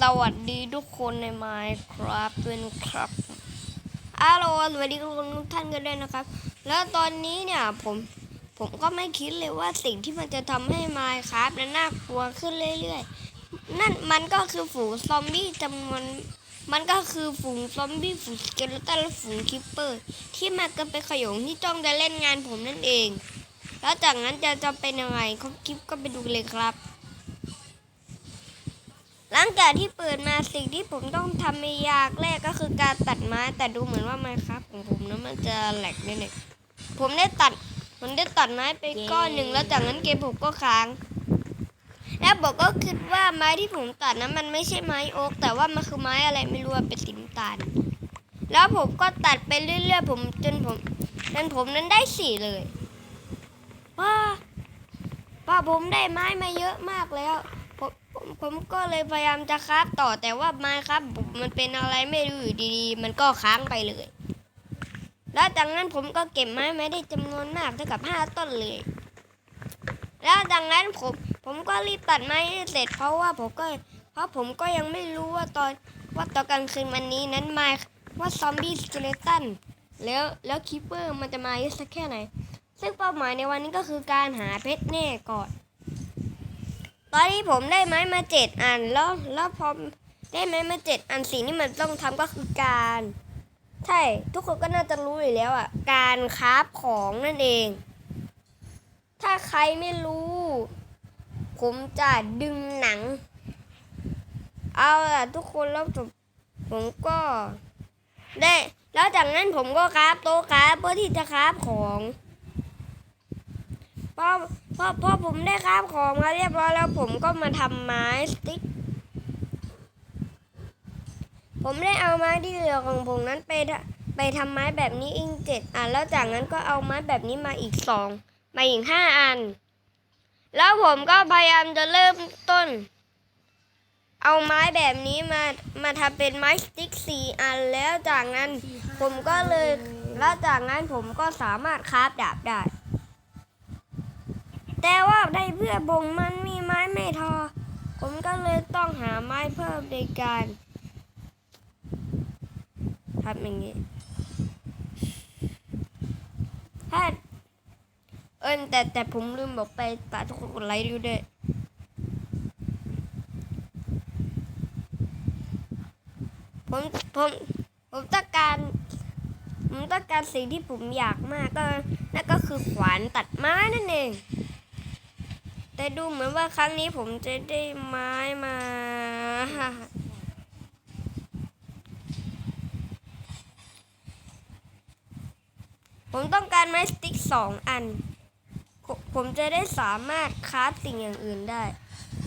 สวัสดีทุกคนใน Minecraft ด้วยนะครับอาโลสวัสดีทุกท่านกันด้วยนะครับ แล้วตอนนี้เนี่ยผมผมก็ไม่คิดเลยว่าสิ่งที่มันจะทำให้ Minecraft นั้นน่ากลัวขึ้นเรื่อยๆ นั่นมันก็คือฝูงซอมบี้จำนวนมันก็คือฝูงซอมบี้ฝูงสเกลตันและฝูงคิปเปอร์ ที่มากันเป็นขยงที่จ้องจะเล่นงานผมนั่นเอง แล้วจากนั้นจะจะเป็นยังไงเขาคลิปก็ไปดูเลยครับ หลังจากที่เปิดมาสิ่งที่ผมต้องทำในยากแรกก็คือการตัดไม้ แต่ดูเหมือนว่าไม้ครับของผมนั้นมันจะแหลกนิดหนึ่งผมได้ตัดผมได้ตัดไม้ไปก้อนหนึ่งแล้วจากนั้นเกมผมก็ค้าง แล้วบอกก็คิดว่าไม้ที่ผมตัดนั้นมันไม่ใช่ไม้โอ๊กแต่ว่ามันคือไม้อะไรไม่รู้เป็นสีน้ำตาลแล้วผมก็ตัดไปเรื่อยๆผมจนผมจนผมนั้นได้สี่เลยว้าป้าผมได้ไม้มาเยอะมากแล้ว ผมก็เลยพยายามจะคราฟต่อแต่ว่าไม้ครับผมมันเป็นอะไรไม่รู้อยู่ดีๆ มันก็ค้างไปเลย แล้วจากนั้นผมก็เก็บไม้ไมาได้จำนวนมากเท่ากับห้าต้นเลย แล้วจากนั้นผมผมก็รีบตัดไม้เสร็จ เพราะว่าผมก็ เพราะผมก็ยังไม่รู้ว่าตอนว่าตอนกลางคืนวันนี้นั้นมาว่าซอมบี้สเกเลตันแล้วแล้วคิปเปอร์มันจะมาเยอะสักแค่ไหน ซึ่งเป้าหมายในวันนี้ก็คือการหาเพชรแน่ก่อน ตอนนี้ผมได้ไม้มาเจ็ดอันแล้วแล้วพอได้ไม้มาเจ็ดอันสิ่งที่มันต้องทำก็คือการใช่ทุกคนก็น่าจะรู้อยู่แล้วอะ การคราฟของนั่นเอง ถ้าใครไม่รู้ ผมจะดึงหนัง เอาล่ะทุกคนแล้วผมผมก็ได้แล้วจากนั้นผมก็คราฟโต๊ะคราฟเพื่อที่จะคราฟของพอ พอพอผมได้คราฟของมาเรียบร้อยแล้วผมก็มาทำไม้สติ๊ก ผมได้เอาไม้ที่เหลือของผมนั้นไปทะไปทำไม้แบบนี้อีกเจ็ดอัน แล้วจากนั้นก็เอาไม้แบบนี้มาอีกสองมาอีกห้าอัน แล้วผมก็พยายามจะเริ่มต้น เอาไม้แบบนี้มามาทำเป็นไม้สติ๊กสี่อันแล้วจากนั้นผมก็เลยแล้วจากนั้นผมก็สามารถคราฟดาบได้ แต่ว่าในเพื่อบงมันมีไม้ไม่ทอ ผมก็เลยต้องหาไม้เพิ่มในการทำอย่างนี้ถ้าเอินแต่แต่ผมลืมบอกไปฝาทุกคนกดไลค์ด้วยผมผมผมต้องการผมต้องการสิ่งที่ผมอยากมากก็นั่นก็คือขวานตัดไม้นั่นเอง แต่ดูเหมือนว่าครั้งนี้ผมจะได้ไม้มา ผมต้องการไม้สติ๊กสองอัน ผมจะได้สามารถคราฟสิ่งอย่างอื่นได้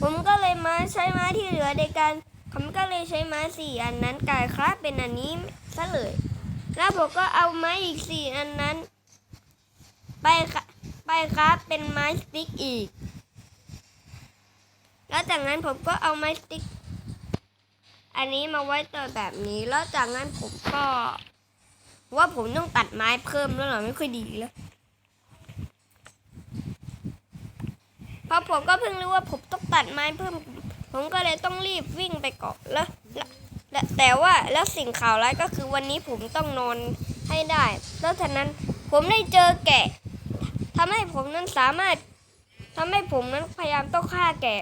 ผมก็เลยมาใช้ไม้ที่เหลือในการ ผมก็เลยใช้ไม้สี่อันนั้นกลายคราฟเป็นอันนี้ซะเลย แล้วผมก็เอาไม้อีกสี่อันนั้น ไปไปคราฟเป็นไม้สติ๊กอีก แล้วจากนั้นผมก็เอาไม้ติ๊ก อันนี้มาไว้ต่อแบบนี้ แล้วจากนั้นผมก็ว่าผมต้องตัดไม้เพิ่มแล้วเหรอไม่ค่อยดีแล้วพราะผมก็เพิ่งรู้ว่าผมต้องตัดไม้เพิ่ม ผมก็เลยต้องรีบวิ่งไปเกาะแล้วแแต่ว่าแล้วสิ่งข่าวร้ายก็คือวันนี้ผมต้องนอนให้ได้ แล้วฉะนั้นผมได้เจอแกะทำให้ผมนั้นสามารถทำให้ผมนั้นพยายามต้องฆ่าแกะ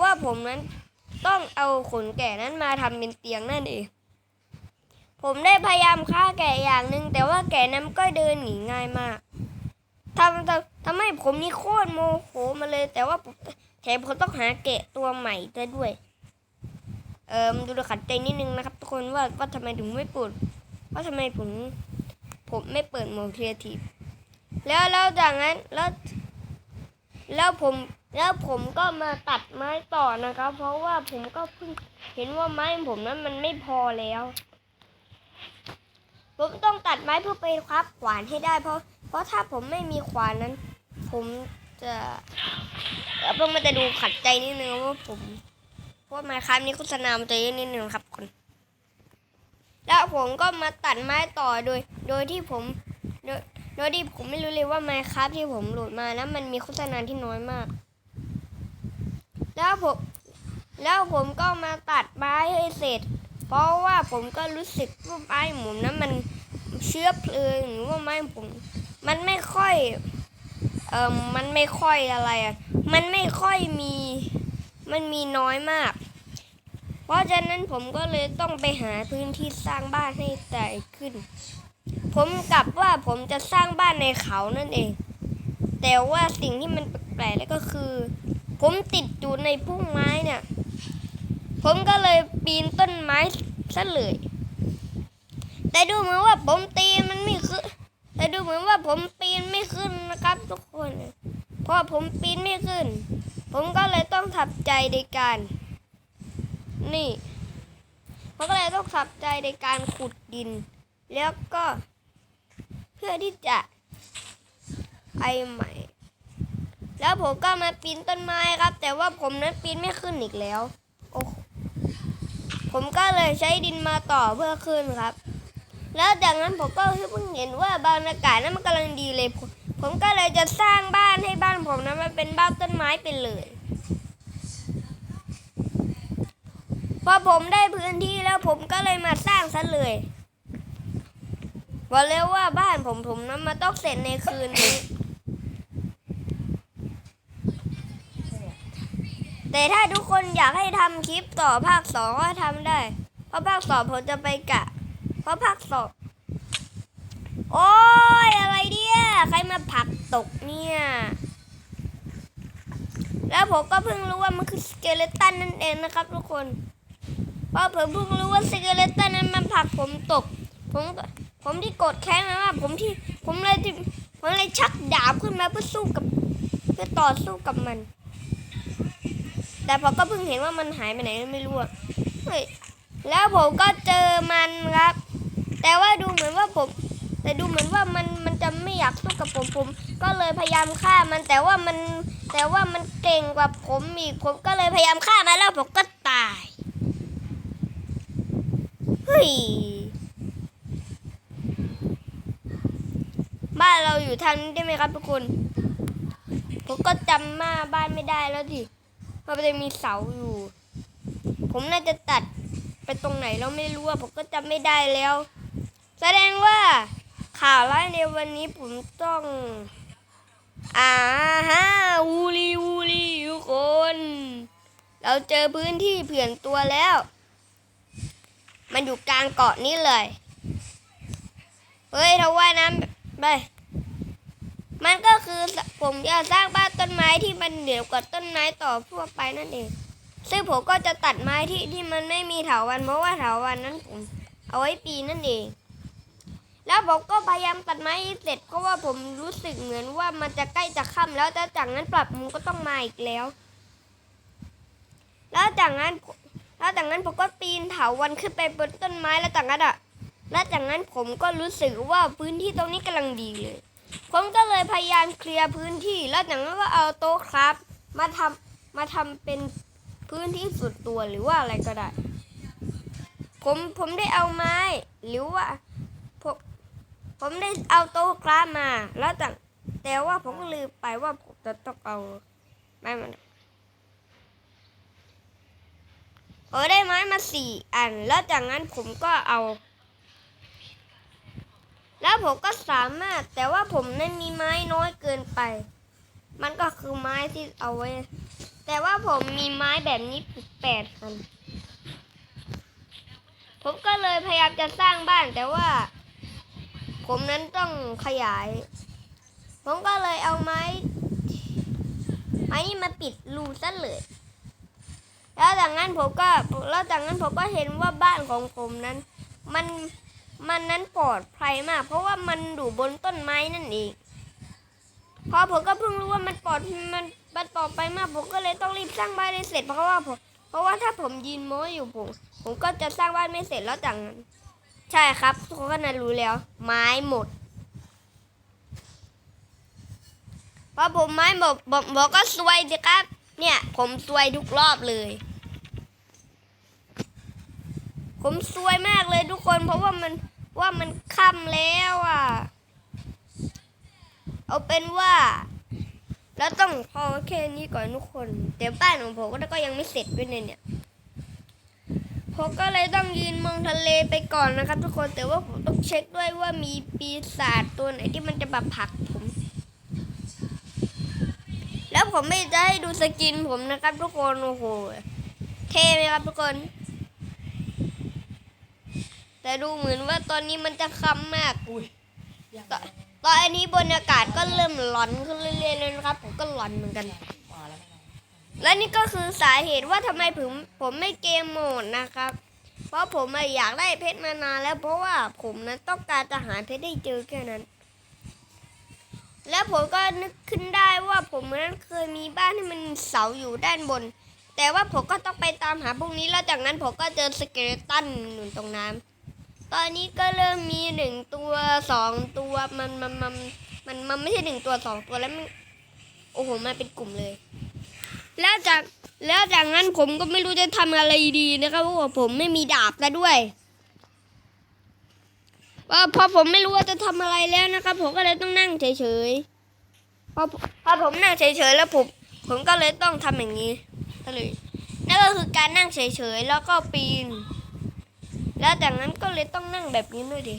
ว่าผมนั้นต้องเอาขนแกะนั้นมาทำเป็นเตียงนั่นเอง ผมได้พยายามฆ่าแกะอย่างหนึ่งแต่ว่าแกะนั้นก็เดินหนีง่ายมากทำทำทำให้ผมนี่โคตรโมโหมาเลย แต่ว่าผมแถมผมต้องหาแกะตัวใหม่ซะด้วย เอ่อดูขัดใจนิดนึงนะครับ ทุกคนว่าว่าทำไมถึงไม่เปิดว่าทำไมผมผมไม่เปิดโมดครีเอทีฟแล้วแล้วจากนั้นแล้วแล้วผม แล้วผมก็มาตัดไม้ต่อนะครับ เพราะว่าผมก็เพิ่งเห็นว่าไม้ผมนั้นมันไม่พอแล้ว ผมต้องตัดไม้เพื่อไปคราบขวานให้ได้ เพราะเพราะถ้าผมไม่มีขวานนั้น ผมจะแล้วผมมันจะดูขัดใจนิดนึงว่าผมเพราะไม้ค้านี้โฆษณามันจะเยอะนิดนึงครับคนแล้วผมก็มาตัดไม้ต่อโดย โดยที่ผมโดยโดยที่ผมไม่รู้เลยว่าไม้ค้าที่ผมโหลดมานะมันมีโฆษณาที่น้อยมาก แล้วผมแล้วผมก็มาตัดไม้ให้เสร็จ เพราะว่าผมก็รู้สึกว่าไม้ผมนั้นมันเชื้อเพลิงหรือว่าไม้ผมมันไม่ค่อยเอ่อมันไม่ค่อยอะไรอะมันไม่ค่อยมีมันมีน้อยมาก เพราะฉะนั้นผมก็เลยต้องไปหาพื้นที่สร้างบ้านให้ใหญ่ขึ้น ผมกลับว่าผมจะสร้างบ้านในเขานั่นเอง แต่ว่าสิ่งที่มันแปลกๆแล้วก็คือ ผมติดอยู่ในพุ่มไม้เนี่ย ผมก็เลยปีนต้นไม้ซะเลย แต่ดูเหมือนว่าผมตีมันไม่ขึ้น แต่ดูเหมือนว่าผมปีนไม่ขึ้นนะครับทุกคนเพราะผมปีนไม่ขึ้น ผมก็เลยต้องทับใจในการ นี่ผมก็เลยต้องทับใจในการขุดดิน แล้วก็ เพื่อที่จะไอใหม่ แล้วผมก็มาปีนต้นไม้ครับ แต่ว่าผมนั้นปีนไม่ขึ้นอีกแล้ว โอ้ผมก็เลยใช้ดินมาต่อเพื่อขึ้นครับ แล้วจากนั้นผมก็เพิ่งเห็นว่าบรรยากาศนั้นมันกำลังดีเลย ผมผมก็เลยจะสร้างบ้านให้บ้านผมนั้นมันเป็นบ้านต้นไม้ไปเลยพอผมได้พื้นที่แล้วผมก็เลยมาสร้างซะเลยบอกเลยว่าบ้านผมผมนั้นมาต้องเสร็จในคืนนี้ แต่ถ้าทุกคนอยากให้ทำคลิปต่อภาคสองก็ทำได้ เพราะภาคสองผมจะไปกะ เพราะภาคสองโอ้ยอะไรเนี่ยใครมาผลักตกเนี่ยแล้วผมก็เพิ่งรู้ว่ามันคือสเกเลตันนั่นเองนะครับ ทุกคนเพราะผมเพิ่งรู้ว่าสเกเลตันนั้นมันผลักผมตก ผมผมที่โกรธแค้นนะว่าผมที่ผมเลยที่ผมเลยชักดาบขึ้นมาเพื่อสู้กับ เพื่อต่อสู้กับมัน แต่ผมก็เพิ่งเห็นว่ามันหายไปไหนไม่รู้อะเฮ้ยแล้วผมก็เจอมันครับ แต่ว่าดูเหมือนว่าผม แต่ดูเหมือนว่ามันมันจะไม่อยากสู้กับผมผม ก็เลยพยายามฆ่ามันแต่ว่ามัน แต่ว่ามันเก่งกว่าผมอีกผมก็เลยพยายามฆ่ามันแล้วผมก็ตายเฮ้ยบ้านเราอยู่ทางนี้ได้ไหมครับทุกคนผมก็จำมาบ้านไม่ได้แล้วดิ มันจะมีเสาอยู่ ผมน่าจะตัดไปตรงไหนเราไม่รู้อะผมก็จำไม่ได้แล้ว แสดงว่าข่าวร้ายในวันนี้ผมต้องอ่าฮะวูลีวูลีทุกคน เราเจอพื้นที่เผื่อนตัวแล้ว มันอยู่กลางเกาะนี้เลย เฮ้ยถ้าว่ายน้ำไป มันก็คือผมจะสร้างบ้านต้นไม้ที่มันเหนือกว่าต้นไม้ต่อทั่วไปนั่นเอง ซึ่งผมก็จะตัดไม้ที่ที่มันไม่มีเถาวันเพราะว่าเถาวันนั้นผมเอาไว้ปีนั่นเอง แล้วผมก็พยายามตัดไม้เสร็จ เพราะว่าผมรู้สึกเหมือนว่ามันจะใกล้จะค่ำแล้วแต่จากนั้นปรับมุมก็ต้องมาอีกแล้ว แล้วจากนั้นแล้วจากนั้นผมก็ปีนเถาวันขึ้นไปบนต้นไม้แล้วจากนั้นอะ แล้วจากนั้นผมก็รู้สึกว่าพื้นที่ตรงนี้กำลังดีเลย ผมก็เลยพยายามเคลียร์พื้นที่ แล้วจากนั้นก็เอาโต๊ะครับ มาทำมาทำเป็นพื้นที่ส่วนตัวหรือว่าอะไรก็ได้ ผมผมได้เอาไม้ หรือว่าผมผมได้เอาโต๊ะคราฟมา แล้วจากแต่ว่าผมลืมไปว่าผมจะต้องเอาไม้มันเออได้ไม้มาสี่อัน แล้วจากนั้นผมก็เอา แล้วผมก็สามารถแต่ว่าผมนั้นมีไม้น้อยเกินไป มันก็คือไม้ที่เอาไว้ แต่ว่าผมมีไม้แบบนี้แปดอันผมก็เลยพยายามจะสร้างบ้านแต่ว่า ผมนั้นต้องขยาย ผมก็เลยเอาไม้ไม้นี่มาปิดรูซะเลยแล้วจากนั้นผมก็แล้วจากนั้นผมก็เห็นว่าบ้านของผมนั้น มัน มันนั้นปลอดภัยมาก เพราะว่ามันอยู่บนต้นไม้นั่นเองพอผมก็เพิ่งรู้ว่ามันปลอดมันมันปลอดภัยมากผมก็เลยต้องรีบสร้างบ้านให้เสร็จเพราะว่าผมเพราะว่าถ้าผมยืนโม้อยู่ผมผมก็จะสร้างบ้านไม่เสร็จแล้วจากนั้น ใช่ครับทุกคนน่ารู้แล้ว ไม้หมดพอผมไม้หมดผมบอกก็ซวยสิครับ เนี่ย ผมซวยทุกรอบเลย ผมซวยมากเลยทุกคนเพราะว่ามัน ว่ามันค่ำแล้วอะ เอาเป็นว่า แล้วต้องพอแค่นี้ก่อนทุกคน แต่บ้านของผมก็ยังไม่เสร็จด้วยเนี่ยผมก็เลยต้องยืนมองทะเลไปก่อนนะครับ ทุกคนแต่ว่าผมต้องเช็คด้วยว่ามีปีศาจตัวไหนที่มันจะมาผักผม แล้วผมไม่ได้ให้ดูสกินผมนะครับ ทุกคนโอ้โหเท่ไหมครับทุกคน แต่ดูเหมือนว่าตอนนี้มันจะคำมาก อุ้ยยังตตอนนี้บรรยากาศก็เริ่มร้อนขึ้นเรื่อยๆเลยนะครับ ผมก็ร้อนเหมือนกันมาแล้วไม่นอนและนี่ก็คือสาเหตุว่าทำไมผมผมไม่เกมโหมดนะครับ เพราะผมอะอยากได้เพชรมานานแล้วเพราะว่าผมนั้นต้องการจะหาเพชรได้เจอแค่นั้น แล้วผมก็นึกขึ้นได้ว่าผมนั้นเคยมีบ้านที่มันเสาอยู่ด้านบน แต่ว่าผมก็ต้องไปตามหาพวกนี้แล้วจากนั้นผมก็เจอสเกเลตันอยู่ตรงน้ำ ตอนนี้ก็เริ่มมีหนึ่งตัวสองตัวมันมันมันมันมันไม่ใช่หนึ่งตัวสองตัวแล้วมันโอ้โหมาเป็นกลุ่มเลย แล้วจากแล้วจากนั้นผมก็ไม่รู้จะทำอะไรดีนะครับเพราะว่าผมไม่มีดาบแล้วด้วยว่าพอผมไม่รู้ว่าจะทำอะไรแล้วนะครับ ผมก็เลยต้องนั่งเฉยๆพอพอผมนั่งเฉยๆแล้วผมผมก็เลยต้องทำอย่างนี้ก็เลยนั่นก็คือการนั่งเฉยๆแล้วก็ปีน แล้วจากนั้นก็เลยต้องนั่งแบบนี้ด้วยดิ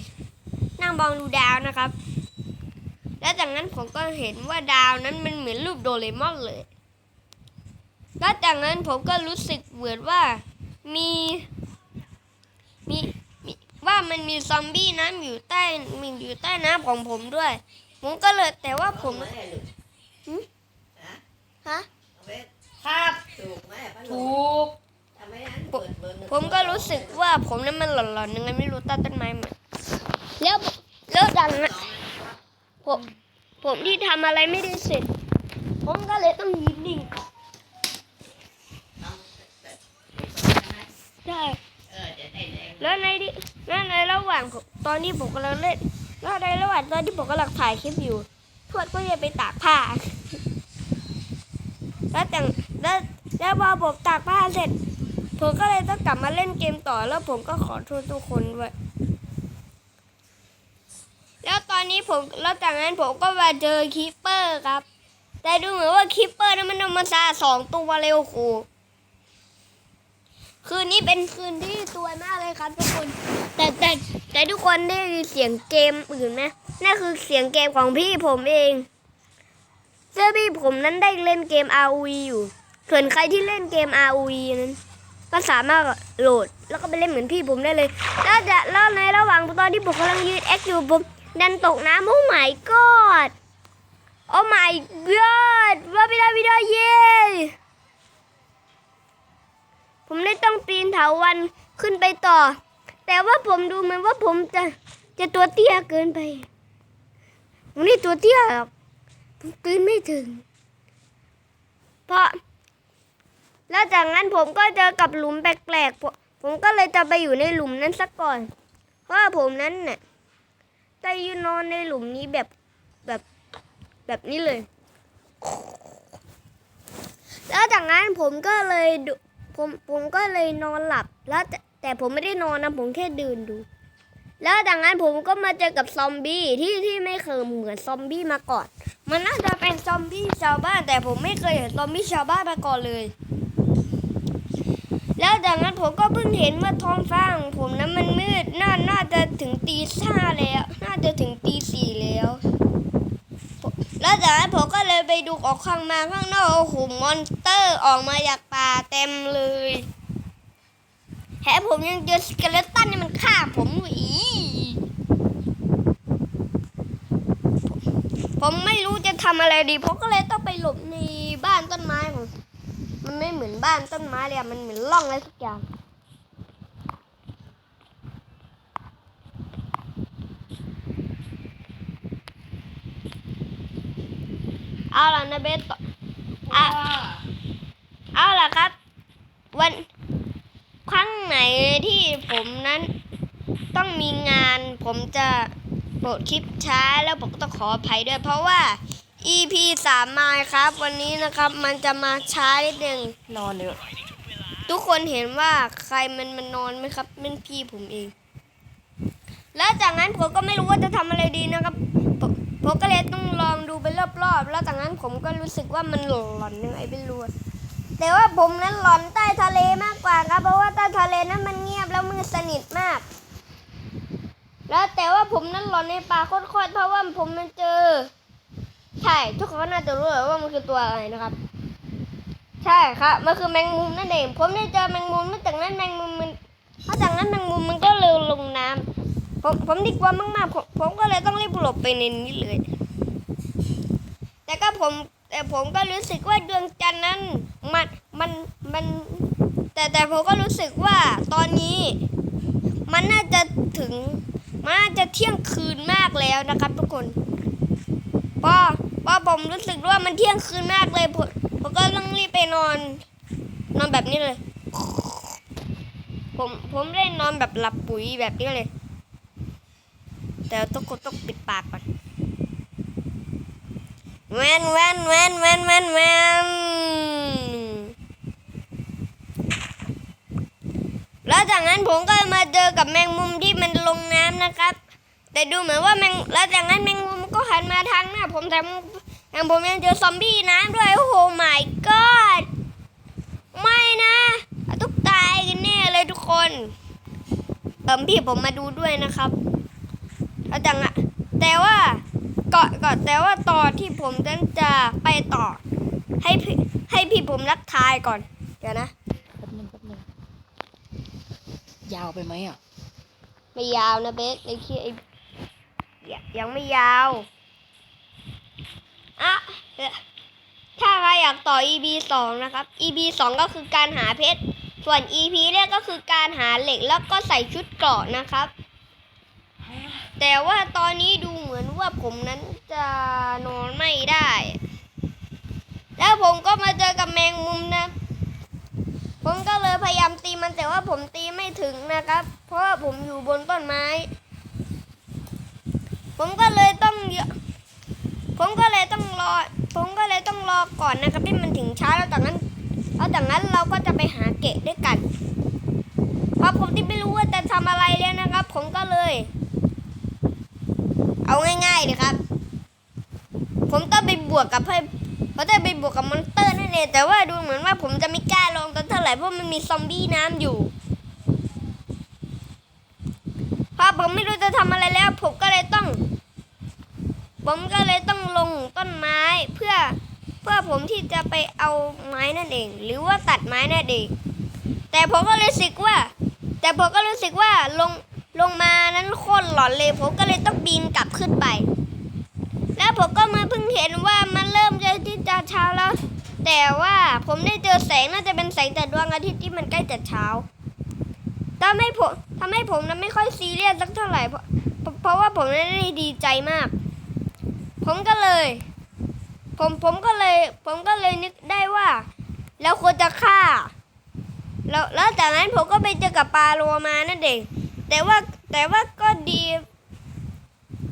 นั่งมองดูดาวนะครับ แล้วจากนั้นผมก็เห็นว่าดาวนั้นมันเหมือนรูปโดเรมอนเลย แล้วจากนั้นผมก็รู้สึกเหมือนว่ามีมีมีว่ามันมีซอมบี้น้ำอยู่ใต้มีอยู่ใต้น้ำของผมด้วย ผมก็เลยแต่ว่าผมไม่ได้หรือหืมฮะฮะเอาไปครับ ถูกไหมพัดลถูมก ทำไมนั้นเปิดเบอร์หนึ่งผมก็รู้สึกว่าผมนั้นมันหลอนๆยังไงไม่รู้ใต้ต้นไม้มาแล้วแล้วจากนั้นสองนะครับผมผมที่ทำอะไรไม่ได้เสร็จ ผมก็เลยต้องยืนนิ่งเอาแบบใช่ไหมใช่เออจะได้แรงแล้วในที่แล้วในระหว่างผมตอนนี้ผมกำลังเล่นแล้วในระหว่างตอนที่ผมกำลังถ่ายคลิปอยู่ ทวดก็ยังไปตากผ้า แล้วแต่งแล้วแล้วพอผมตากผ้าเสร็จ ผมก็เลยต้องกลับมาเล่นเกมต่อแล้วผมก็ขอโทษทุกคนด้วยแล้วตอนนี้ผมแล้วจากนั้นผมก็มาเจอคิปเปอร์ครับ แต่ดูเหมือนว่าคิปเปอร์นั้นมันเอามาซาสองตัวเร็วโคคืนนี้เป็นคืนที่สวยมากเลยครับทุกคน แต่แต่แต่ทุกคนได้ยินเสียงเกมอื่นไหมนั่นคือเสียงเกมของพี่ผมเองเสื้อพี่ผมนั้นได้เล่นเกม ROV อยู่ส่วนใครที่เล่นเกม ROV นั้น ก็สามารถโหลดแล้วก็ไปเล่นเหมือนพี่ผมได้เลย แล้วจะแล้วในระหว่างตอนที่ผมกำลังยืนแอคอยู่ผมดันตกน้ำโอ้ my god โอ้ my god ว่าไม่ได้ไม่ได้เย้ผมเลยต้องปีนเถาวันขึ้นไปต่อ แต่ว่าผมดูเหมือนว่าผมจะจะตัวเตี้ยเกินไปผมนี่ตัวเตี้ยหรอกผมปีนไม่ถึง เพราะ แล้วจากนั้นผมก็เจอกับหลุมแปลกๆผมก็เลยจะไปอยู่ในหลุมนั้นสักก่อน เพราะผมนั้นเนี่ยจะยืนนอนในหลุมนี้แบบแบบแบบนี้เลย แล้วจากนั้นผมก็เลยดูผมผมก็เลยนอนหลับ แล้วแต่แต่ผมไม่ได้นอนนะผมแค่เดินดู แล้วจากนั้นผมก็มาเจอกับซอมบี้ที่ที่ไม่เคยเหมือนซอมบี้มาก่อน มันน่าจะเป็นซอมบี้ชาวบ้าน แต่ผมไม่เคยเห็นซอมบี้ชาวบ้านมาก่อนเลย แล้วจากนั้นผมก็เพิ่งเห็นว่าท้องฟ้าของผมนั้นมันมืดน่าน่าจะถึงตีห้าแล้ว น่าจะถึงตีสี่แล้ว แล้วจากนั้นผมก็เลยไปดูออกข้างมาข้างนอกโอ้โหมอนสเตอร์ออกมาจากป่าเต็มเลยแถมผมยังเจอสเกเลตันนี่มันฆ่าผมอีกผมไม่รู้จะทำอะไรดี ผมก็เลยต้องไปหลบในบ้านต้นไม้ของ มันไม่เหมือนบ้านต้นไม้เลยอะมันเหมือนร่องอะไรสักอย่างเอาล่ะนะเบสต่ออะเอาล่ะครับ วันครั้งไหนที่ผมนั้น ต้องมีงาน ผมจะโปรดคลิปช้าแล้วผมก็ต้องขออภัยด้วยเพราะว่า EP สามมาครับ วันนี้นะครับมันจะมาช้านิดนึงนอนเลยทุกคนเห็นว่าใครมันมันนอนไหมครับเป็นพี่ผมเอง แล้วจากนั้นผมก็ไม่รู้ว่าจะทำอะไรดีนะครับผมผมก็เลยต้องลองดูไปรอบๆแล้วจากนั้นผมก็รู้สึกว่ามันหลอนยังไงไม่รู้อะแต่ว่าผมนั้นหลอนใต้ทะเลมากกว่าครับ เพราะว่าใต้ทะเลนั้นมันเงียบแล้วมืดสนิทมาก แล้วแต่ว่าผมนั้นหลอนในป่าโคตรๆเพราะว่าผมมันเจอ ใช่ ทุกคนก็น่าจะรู้และว่ามันคือตัวอะไรนะครับ ใช่ครับมันคือแมงมุมนั่นเองผมได้เจอแมงมุมแล้วจากนั้นแมงมุมมันเพราะจากนั้นแมงมุมมันก็เลยลงน้ำผมผมดีกว่ามากๆผมผมก็เลยต้องรีบหลบไปในนี้เลย แต่ก็ผมแต่ผมก็รู้สึกว่าดวงจันทร์นั้นมันมันมันแต่แต่ผมก็รู้สึกว่าตอนนี้ มันน่าจะถึง มันน่าจะเที่ยงคืนมากแล้วนะครับทุกคนพอ พอผมรู้สึกว่ามันเที่ยงคืนมากเลยผมผมก็ต้องรีบไปนอน นอนแบบนี้เลย ผมผมได้นอนแบบหลับปุ๋ยแบบนี้เลย แต่ต้องกดต้องปิดปากก่อนแวนแวนแวนแวนแวนแวนแล้วจากนั้นผมก็มาเจอกับแมงมุมที่มันลงน้ำนะครับ แต่ดูเหมือนว่าแมงแล้วจากนั้นแมงมุมก็หันมาทางหน้าผมแถมแถมผมยังเจอซอมบี้น้ำด้วยโอ้โห my god ไม่นะต้องตายกันแน่เลยทุกคนเอิมพี่ผมมาดูด้วยนะครับแล้วจากนั้นแต่ว่าก่อนก่อนแต่ว่าตอนที่ผมนั้นจะไปต่อ ให้พี่ให้พี่ผมรักทายก่อน เดี๋ยวนะแป๊บนึงแป๊บนึงยาวไปไหมอะ ไม่ยาวนะเบสไอ้ที่ไอ้ ยยังไม่ยาวอะถ้าใครอยากต่อ EP สองนะครับ EP สองก็คือการหาเพชร ส่วน EP แรกก็คือการหาเหล็กแล้วก็ใส่ชุดเกราะนะครับ แต่ว่าตอนนี้ดูเหมือนว่าผมนั้นจะนอนไม่ได้ แล้วผมก็มาเจอกับแมงมุมนะผมก็เลยพยายามตีมันแต่ว่าผมตีไม่ถึงนะครับ เพราะว่าผมอยู่บนต้นไม้ ผมก็เลยต้องเยผมก็เลยต้องรอ ผมก็เลยต้องรอก่อนนะครับที่มันถึงเช้าแล้วจากนั้นแล้วจากนั้นเราก็จะไปหาเกะด้วยกันเพราะผมที่ไม่รู้ว่าจะทำอะไรแล้วนะครับ ผมก็เลย เอาง่ายๆเลยครับ ผมต้องไปบวกกับเพื่อนเพราะจะไปบวกกับมอนสเตอร์นั่นเองแต่ว่าดูเหมือนว่าผมจะไม่กล้าลงตั้งเท่าไหร่เพราะมันมีซอมบี้น้ำอยู่พอ ผมไม่รู้จะทำอะไรแล้ว ผมก็เลยต้อง ผมก็เลยต้องลงต้นไม้เพื่อเพื่อผมที่จะไปเอาไม้นั่นเอง หรือว่าตัดไม้นั่นเอง แต่ผมก็รู้สึกว่า แต่ผมก็รู้สึกว่าลงลงมานั้นโคตรหลอนเลย ผมก็เลยต้องปีนกลับขึ้นไป แล้วผมก็มาเพิ่งเห็นว่ามันเริ่มจะที่จะเช้าแล้ว แต่ว่าผมได้เจอแสงน่าจะเป็นแสงจากดวงอาทิตย์ที่มันใกล้จะเช้า ทำให้ผมทำให้ผมนั้นไม่ค่อยซีเรียสสักเท่าไหร่เพราะเพราะเพราะว่าผมนั้นได้ดีใจมาก ผมก็เลย ผมผมก็เลย ผมก็เลยนึกได้ว่า แล้วควรจะฆ่า แล้วแล้วจากนั้นผมก็ไปเจอกับปลาโลมานั่นเองแต่ว่าแต่ว่าก็ดี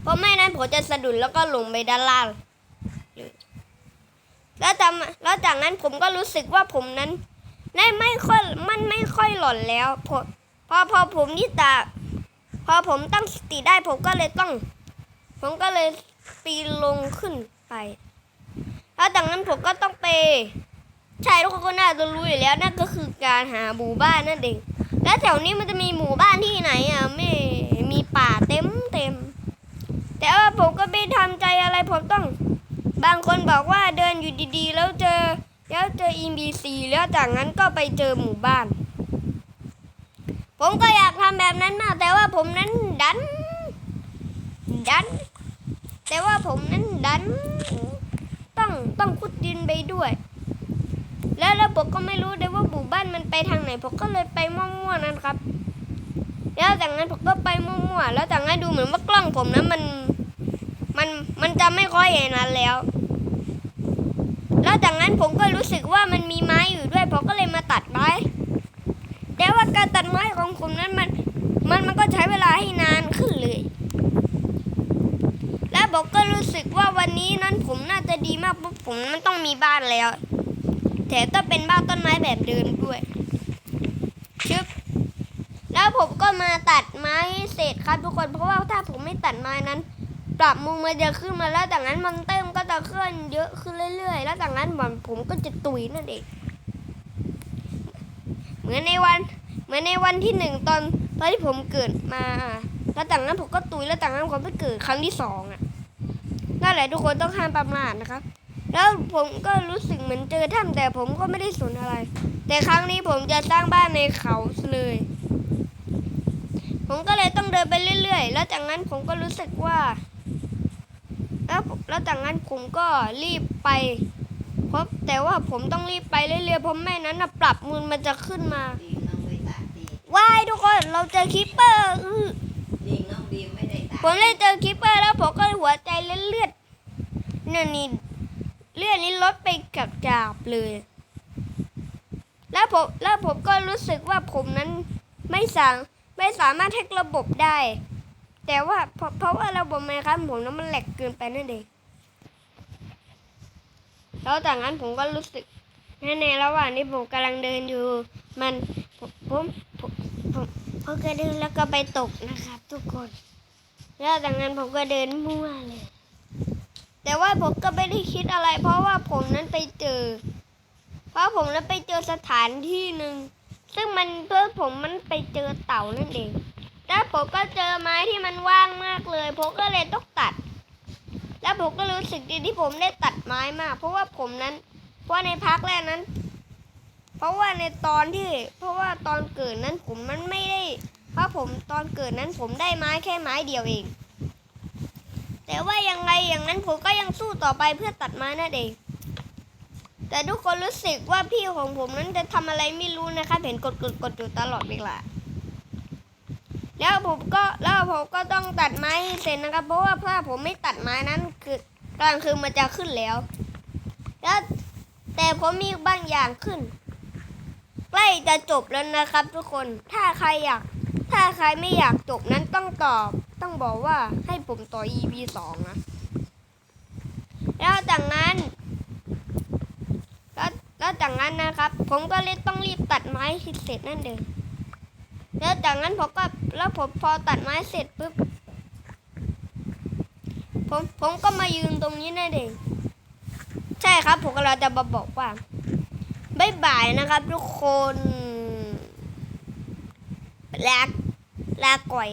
เพราะไม่นั้นผมจะสะดุดแล้วก็ลงไปด้านล่างแล้วจากแล้วจากนั้นผมก็รู้สึกว่าผมนั้นได้ไม่ค่อยมันไม่ค่อยหล่อนแล้วพอ พอพอผมนี่ตาพอผมตั้งสติได้ผมก็เลยต้อง ผมก็เลยปีนลงขึ้นไป แล้วจากนั้นผมก็ต้องไปใช่ทุกคนก็น่าจะรู้อยู่แล้วนั่นก็คือการหาหมู่บ้านนั่นเอง แล้วแถวนี้มันจะมีหมู่บ้านที่ไหนอะไม่มีป่าเต็มเต็ม แต่ว่าผมก็ไม่ทำใจอะไรผมต้อง บางคนบอกว่าเดินอยู่ดีๆ แล้วเจอแล้วเจอ EBC แล้วจากนั้นก็ไปเจอหมู่บ้าน ผมก็อยากทำแบบนั้นมาก แต่ว่าผมนั้นดัน ดัน แต่ว่าผมนั้นดัน ต้องต้องขุดดินไปด้วย แล้วแล้วผมก็ไม่รู้เลยว่าหมู่บ้านมันไปทางไหนผมก็เลยไปมั่วๆนั่นครับ แล้วจากนั้นผมก็ไปมั่วๆแล้วจากนั้นดูเหมือนว่ากล้องผมนะมันมันมันจะไม่ค่อยอย่านั้นแล้ว แล้วจากนั้นผมก็รู้สึกว่ามันมีไม้อยู่ด้วยผมก็เลยมาตัดไม้ แต่ว่าการตัดไม้ของผมนั้นมัน มันมันก็ใช้เวลาให้นานขึ้นเลย และบอกก็รู้สึกว่าวันนี้นั้นผมน่าจะดีมากเพราะผมมันต้องมีบ้านแล้วแต่ต้องเป็นบ้านต้นไม้แบบเดิมด้วยชึบแล้วผมก็มาตัดไม้เสร็จครับทุกคนเพราะว่าถ้าผมไม่ตัดไม้นั้น ปรับมุมมันจะขึ้นมาแล้วจากนั้นมันเติมก็จะเคลื่อนเยอะขึ้นเรื่อยๆ แล้วจากนั้นผมผมก็จะตุยนั่นเอง มือนในวัน เหมือนในวันที่หนึ่งตอนตอนที่ผมเกิดมาแล้วจากนั้นผมก็ตุยแล้วจากนั้นผมก็เกิดครั้งที่สองอะนั่นแหละทุกคนต้องห้ามประมาทนะครับ แล้วผมก็รู้สึกเหมือนเจอถ้ำแต่ผมก็ไม่ได้สนอะไร แต่ครั้งนี้ผมจะสร้างบ้านในเขาเลย ผมก็เลยต้องเดินไปเรื่อยๆ แล้วจากนั้นผมก็รู้สึกว่า แล้วแล้วจากนั้นผมก็รีบไป เพราะแต่ว่าผมต้องรีบไปเรื่อยๆเพราะไม่นั้นนะปรับมูลมันจะขึ้นมาดีมน้องไม่ตากดีว้ายทุกคนเราเจอคิปเปอร์อื้อดีมน้องดีมไม่ได้ตากผมเลยเจอคิปเปอร์แล้วผมก็หัวใจเลือดๆเนี่ยนี่เลือดนี้ลดไปกับจาบเลย แล้วผมแล้วผมก็รู้สึกว่าผมนั้นไม่สามไม่สามารถแฮกระบบได้ แต่ว่าเพราะเพราะว่าระบบไมครับผมนั้นมันแหลกเกินไปนั่นเอง แล้วจากนั้นผมก็รู้สึกในในระหว่างที่ผมกำลังเดินอยู่ มันผมผมผมผมผมก็เดินแล้วก็ไปตกนะครับ ทุกคน แล้วจากนั้นผมก็เดินมั่วเลย แต่ว่าผมก็ไม่ได้คิดอะไร เพราะว่าผมนั้นไปเจอ เพราะผมนั้นไปเจอสถานที่หนึ่งซึ่งมันเพื่อผมมันไปเจอเต่านั่นเอง แล้วผมก็เจอไม้ที่มันว่างมากเลย ผมก็เลยต้องตัด แล้วผมก็รู้สึกดีที่ผมได้ตัดไม้มาก เพราะว่าผมนั้น เพราะในพักแรกนั้น เพราะว่าในตอนที่ เพราะว่าตอนเกิดนั้นผมมันไม่ได้ เพราะผมตอนเกิดนั้นผมได้ไม้แค่ไม้เดียวเอง แต่ว่ายังไงอย่างนั้นผมก็ยังสู้ต่อไปเพื่อตัดไม้นั่นเอง แต่ทุกคนรู้สึกว่าพี่ของผมนั้นจะทำอะไรไม่รู้นะคะเห็นกดกดกดอยู่ตลอดเวลา แล้วผมก็แล้วผมก็ต้องตัดไม้เสร็จนะครับ เพราะว่าถ้าผมไม่ตัดไม้นั้นคือกลางคืนมันจะขึ้นแล้ว แล้วแต่ผมมีบางอย่างขึ้น ใกล้จะจบแล้วนะครับ ทุกคนถ้าใครอยาก ถ้าใครไม่อยากจบนั้นต้องตอบต้องบอกว่าให้ผมต่อ EP สองนะแล้วจากนั้นแล้วแล้วจากนั้นนะครับ ผมก็เลยต้องรีบตัดไม้ให้เสร็จนั่นเองแล้วจากนั้นผมก็ แล้วผมพอตัดไม้เสร็จปุ๊บ ผมผมก็มายืนตรงนี้นั่นเอง ใช่ครับ ผมกำลังจะมาบอกว่าบายบายนะครับทุกคนลาลาก่อย